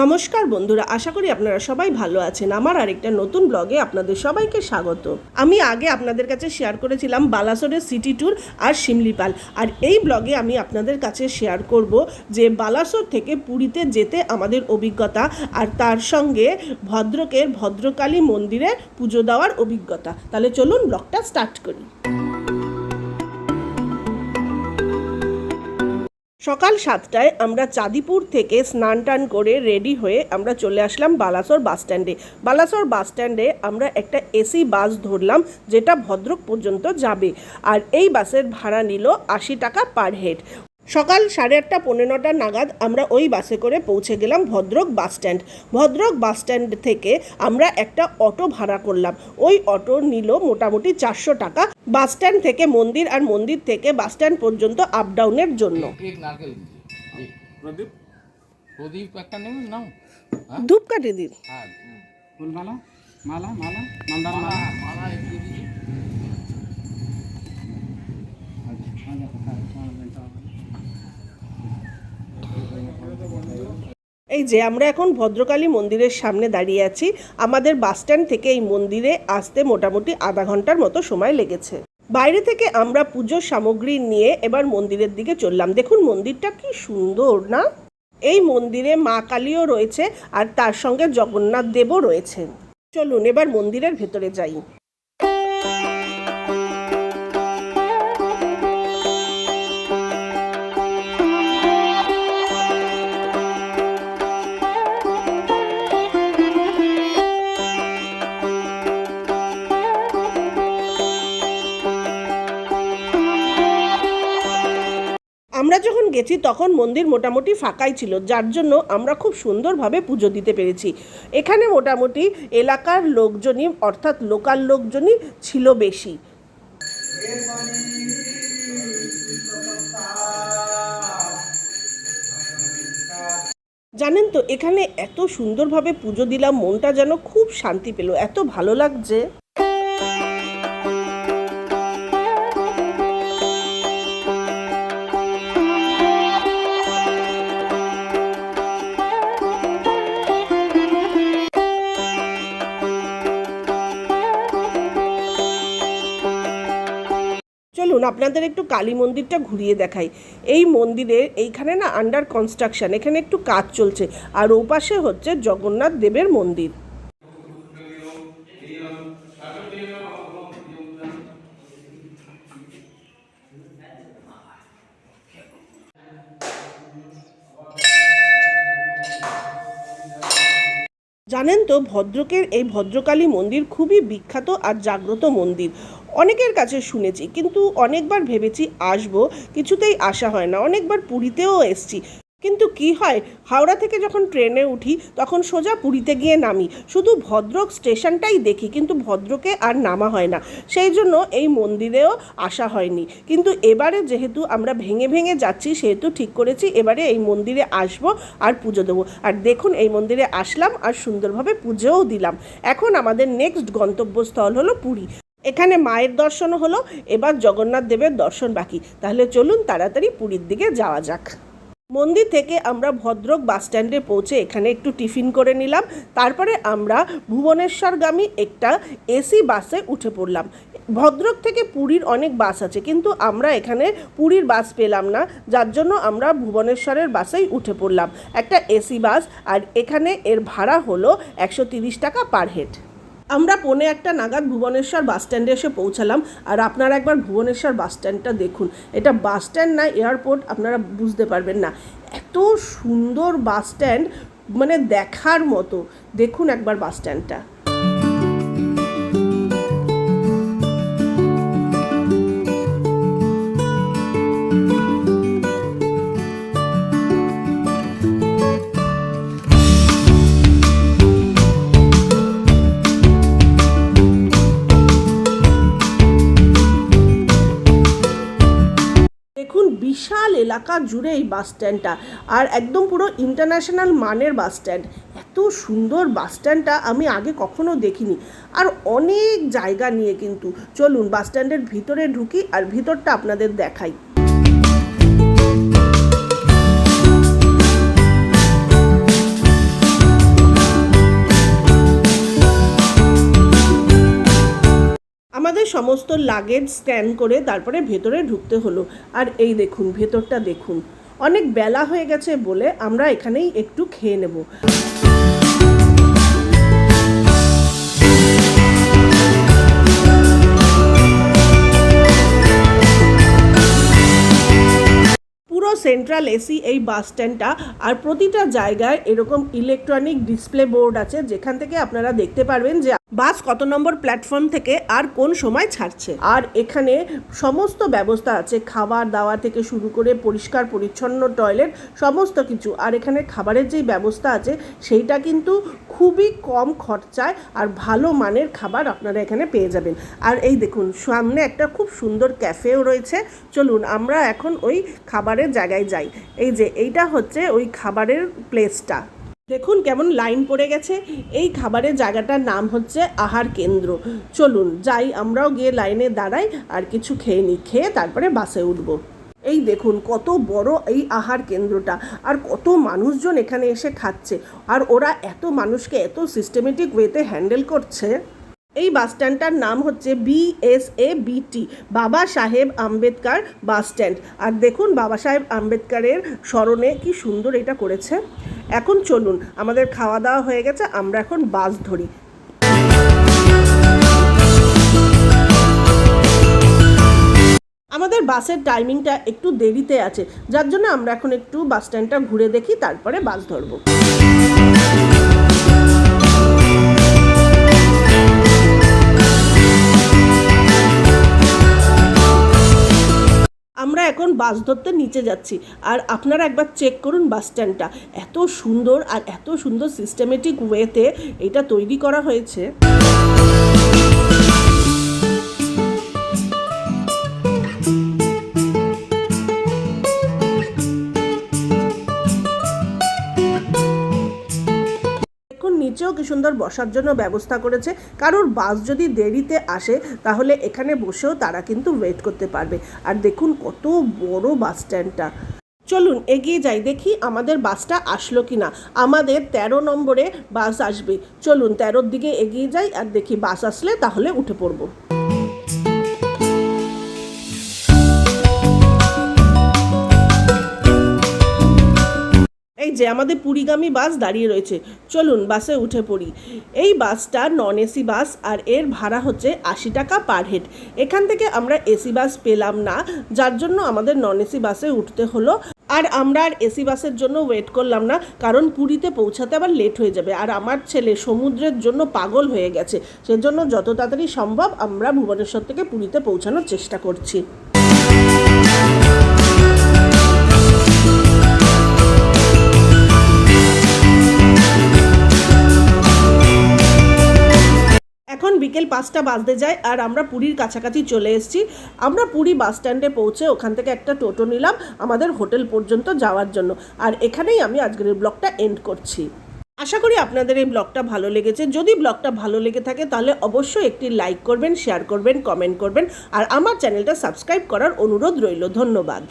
নমস্কার বন্ধুরা, আশা করি আপনারা সবাই ভালো আছেন। আমার আরেকটা নতুন ব্লগে আপনাদের সবাইকে স্বাগত। আমি আগে আপনাদের কাছে শেয়ার করেছিলাম বালাসোরের সিটি ট্যুর আর শিমলিপাল। আর এই ব্লগে আমি আপনাদের কাছে শেয়ার করব যে বালাসোর থেকে পুরীতে যেতে আমাদের অভিজ্ঞতা আর তার সঙ্গে ভদ্রকের ভদ্রকালী মন্দিরে পুজো দেওয়ার অভিজ্ঞতা। তাহলে চলুন ব্লগটা স্টার্ট করি। সকাল সাতটায় আমরা চাঁদিপুর থেকে স্নান টান করে রেডি হয়ে আমরা চলে আসলাম বালাসর বাস স্ট্যান্ডে বাসস্ট্যান্ডে বাস স্ট্যান্ডে আমরা একটা এসি বাস ধরলাম, যেটা ভদ্রক পর্যন্ত যাবে। আর এই বাসের ভাড়া নিল আশি টাকা পার হেড সকাল সাড়ে আটটা পৌনে নটা নাগাদ আমরা ওই বাসে করে পৌঁছে গেলাম Bhadrak bus stand. Bhadrak bus stand থেকে আমরা একটা অটো ভাড়া করলাম। ওই অটো নিল মোটামুটি চারশো টাকা। বাস স্ট্যান্ড থেকে মন্দির আর মন্দির থেকে বাস স্ট্যান্ড পর্যন্ত আপ ডাউনের জন্য। হ্যাঁ? ধূপকাঠি দিন। হ্যাঁ মালা? মালা? মালা মালা মালা একটু দিয়েছি এই যে আমরা এখন ভদ্রকালী মন্দিরের সামনে দাঁড়িয়ে আছি। আমাদের বাস স্ট্যান্ড থেকে এই মন্দিরে আসতে মোটামুটি আধা ঘণ্টার মতো সময় লেগেছে। বাইরে থেকে আমরা পুজোর সামগ্রী নিয়ে এবার মন্দিরের দিকে চললাম। দেখুন, মন্দিরটা কি সুন্দর, না? এই মন্দিরে মা কালীও রয়েছে আর তার সঙ্গে জগন্নাথ দেবও রয়েছেন। চলুন, এবার মন্দিরের ভেতরে যাই। আমরা যখন গেছি তখন মন্দির মোটামুটি ফাঁকাই ছিল, যার জন্য আমরা খুব সুন্দরভাবে পুজো দিতে পেরেছি। এখানে মোটামুটি এলাকার লোকজনই, অর্থাৎ লোকাল লোকজনই ছিল বেশি। জানেন তো, এখানে এত সুন্দরভাবে পুজো দিলাম, মনটা যেন খুব শান্তি পেল, এত ভালো লাগছে। চলুন আপনাদের একটু কালী মন্দিরটা ঘুরিয়ে দেখাই। এই মন্দিরে এইখানে না আন্ডার কনস্ট্রাকশন এখানে একটু কাজ চলছে। আর ওপাশে হচ্ছে জগন্নাথ দেবের মন্দির। জানেন তো, ভদ্রকের এই ভদ্রকালী মন্দির খুবই বিখ্যাত আর জাগ্রত মন্দির। অনেকের কাছে শুনেছি, কিন্তু অনেকবার ভেবেছি আসব, কিছুতেই আসা হয় না। অনেকবার পুরীতেও এসছি। কিন্তু কি হয়? হাওড়া থেকে যখন ট্রেনে উঠি, তখন সোজা পুরীতে গিয়ে নামি। শুধু ভদ্রক স্টেশনটাই দেখি, কিন্তু ভদ্রকে আর নামা হয় না। সেই জন্য এই মন্দিরেও আসা হয়নি। কিন্তু এবারে যেহেতু আমরা ভেঙে ভেঙে যাচ্ছি, সেহেতু ঠিক করেছি, এবারে এই মন্দিরে আসব আর পুজো দেবো। আর দেখুন, এই মন্দিরে আসলাম আর সুন্দরভাবে পুজোও দিলাম। এখন আমাদের নেক্সট গন্তব্যস্থল হলো পুরী। এখানে মায়ের দর্শনও হলো, এবার জগন্নাথ দেবের দর্শন বাকি। তাহলে চলুন তাড়াতাড়ি পুরীর দিকে যাওয়া যাক। মন্দির থেকে আমরা ভদ্রক বাস স্ট্যান্ডে পৌঁছে এখানে একটু টিফিন করে নিলাম। তারপরে আমরা ভুবনেশ্বরগামী একটা এসি বাসে উঠে পড়লাম। ভদ্রক থেকে পুরীর অনেক বাস আছে, কিন্তু আমরা এখানে পুরীর বাস পেলাম না। যার জন্য আমরা ভুবনেশ্বরের বাসেই উঠে পড়লাম। একটা এসি বাস, আর এখানে এর ভাড়া হলো একশো টাকা পার হেড। আমরা পৌনে একটা নাগাদ ভুবনেশ্বর বাসস্ট্যান্ডে এসে পৌঁছালাম, আর আপনারা একবার ভুবনেশ্বর বাস স্ট্যান্ডটা দেখুন। এটা বাস স্ট্যান্ড না, এয়ারপোর্ট, আপনারা বুঝতে পারবেন না। এত সুন্দর বাস স্ট্যান্ড মানে দেখার মতো। দেখুন একবার বাস বিশাল এলাকা জুড়ে এই বাস স্ট্যান্ডটা। আর একদম পুরো ইন্টারন্যাশনাল মানের বাস স্ট্যান্ড। এত সুন্দর বাস স্ট্যান্ডটা আমি আগে কখনো দেখিনি। আর অনেক জায়গা নিয়ে কিন্তু। চলুন, বাস স্ট্যান্ডের ভিতরে ঢুকি আর ভিতরটা আপনাদের দেখাই। সমস্ত লাগেজ স্ক্যান করে তারপরে ভেতরে ঢুকতে হলো। আর এই দেখুন, ভেতরটা দেখুন। অনেক বেলা হয়ে গেছে বলে আমরা এখানেই একটু খেয়ে নেব। সেন্ট্রাল এসি এই বাস স্ট্যান্ডটা আর প্রতিটা জায়গায় এরকম ইলেকট্রনিক ডিসপ্লে বোর্ড আছে, যেখান থেকে আপনারা দেখতে পারবেন যে বাস কত নম্বর প্ল্যাটফর্ম থেকে আর কোন সময় ছাড়ছে? আর এখানে সমস্ত ব্যবস্থা আছে, খাবার দাওয়া থেকে শুরু করে পরিষ্কার, পরিচ্ছন্ন, টয়লেট, সমস্ত কিছু। আর এখানে খাবারের যেই ব্যবস্থা আছে, সেইটা কিন্তু খুবই কম খরচায় আর ভালো মানের খাবার আপনারা এখানে পেয়ে যাবেন। আর এই দেখুন, সামনে একটা খুব সুন্দর ক্যাফেও রয়েছে। চলুন, আমরা এখন ওই খাবারের জায়গায় যাই। এই যে, এইটা হচ্ছে ওই খাবারের প্লেসটা দেখুন কেমন লাইন পড়ে গেছে। এই খাবারের জায়গাটার নাম হচ্ছে আহার কেন্দ্র। চলুন যাই, আমরাও গিয়ে লাইনে দাঁড়াই আর কিছু খেয়ে নিই খেয়ে তারপরে বাসে উঠব। এই দেখুন কত বড় এই আহার কেন্দ্রটা আর কত মানুষজন এখানে এসে খাচ্ছে। আর ওরা এত মানুষকে এত সিস্টেমেটিক ওয়েতে হ্যান্ডেল করছে। এই বাস স্ট্যান্ডটার নাম হচ্ছে বিএসএ বিটি বাবা সাহেব আম্বেদকার বাস স্ট্যান্ড। আর দেখুন বাবা সাহেব আম্বেদকারের স্মরণে কি সুন্দর এটা করেছে। এখন চলুন, আমাদের খাওয়া দাওয়া হয়ে গেছে, আমরা এখন বাস ধরি। আমাদের বাসের টাইমিংটা একটু দেরিতে আছে, যার জন্য আমরা এখন একটু বাস স্ট্যান্ডটা ঘুরে দেখি, তারপরে বাস ধরবো। এখন বাস ধরতে নিচে যাচ্ছি। আর আপনারা একবার চেক করুন বাস স্ট্যান্ডটা এত সুন্দর আর এত সুন্দর সিস্টেমেটিক ওয়েতে এটা তৈরি করা হয়েছে। কি সুন্দর বসার জন্য ব্যবস্থা করেছে। কারোর বাস যদি দেরিতে আসে, তাহলে এখানে বসেও তারা কিন্তু ওয়েট করতে পারবে। আর দেখুন কত বড় বাস স্ট্যান্ডটা। চলুন এগিয়ে যাই, দেখি আমাদের বাসটা আসলো কি না আমাদের তেরো নম্বরে বাস আসবে। চলুন তেরোর দিকে এগিয়ে যাই আর দেখি বাস আসলে তাহলে উঠে পড়ব। যে আমাদের পুরীগামী বাস দাঁড়িয়ে রয়েছে। চলুন বাসে উঠে পড়ি। এই বাসটা নন এসি বাস আর এর ভাড়া হচ্ছে আশি টাকা পার হেড এখান থেকে আমরা এসি বাস পেলাম না, যার জন্য আমাদের নন এসি বাসে উঠতে হলো। আর আমরা আর এসি বাসের জন্য ওয়েট করলাম না, কারণ পুরীতে পৌঁছাতে আবার লেট হয়ে যাবে। আর আমার ছেলে সমুদ্রের জন্য পাগল হয়ে গেছে। সেজন্য যত তাড়াতাড়ি সম্ভব আমরা ভুবনেশ্বর থেকে পুরীতে পৌঁছানোর চেষ্টা করছি। বিকেল পাঁচটা বাজতে যায় আর আমরা পুরীর কাছাকাছি চলে এসেছি। আমরা পুরী বাস স্ট্যান্ডে পৌঁছে ওখান থেকে একটা টোটো নিলাম আমাদের হোটেল পর্যন্ত যাওয়ার জন্য। আর এখানেই আমি আজকের ব্লগটা এন্ড করছি। আশা করি আপনাদের এই ব্লগটা ভালো লেগেছে। যদি ব্লগটা ভালো লেগে থাকে তাহলে অবশ্যই একটি লাইক করবেন শেয়ার করবেন কমেন্ট করবেন। আর আমার চ্যানেলটা সাবস্ক্রাইব করার অনুরোধ রইল। ধন্যবাদ।